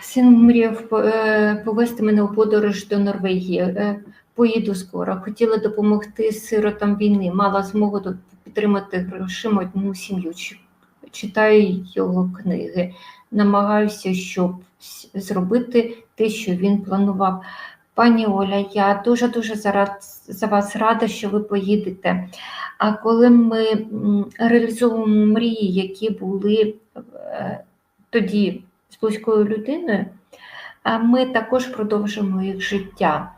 Син мріяв е, повести мене у подорож до Норвегії. Е, Поїду скоро. Хотіла допомогти сиротам війни. Мала змогу підтримати грошима одну сім'ю. Читаю його книги, намагаюся, щоб зробити те, що він планував. Пані Оля, я дуже дуже за, за вас рада, що ви поїдете. А коли ми реалізовуємо мрії, які були е, тоді з близькою людиною, ми також продовжимо їх життя.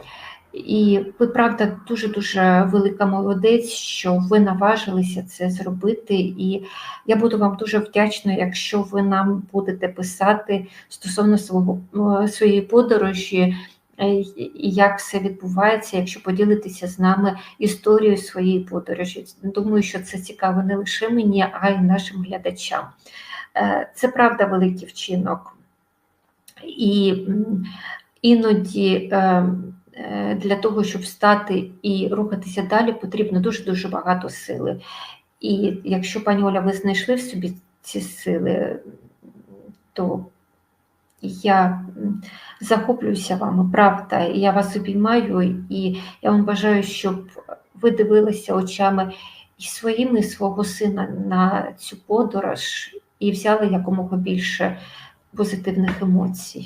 І ви, правда, дуже-дуже велика молодець, що ви наважилися це зробити. І я буду вам дуже вдячна, якщо ви нам будете писати стосовно свого, е, своєї подорожі, е, як все відбувається, якщо поділитеся з нами історією своєї подорожі. Думаю, що це цікаво не лише мені, а й нашим глядачам. Е, Це правда великий вчинок. І іноді е, е, для того, щоб встати і рухатися далі, потрібно дуже-дуже багато сили. І якщо, пані Оля, ви знайшли в собі ці сили, то я захоплююся вами, правда, я вас обіймаю, і я вам бажаю, щоб ви дивилися очами і своїми, і свого сина на цю подорож і взяли якомога більше позитивних емоцій.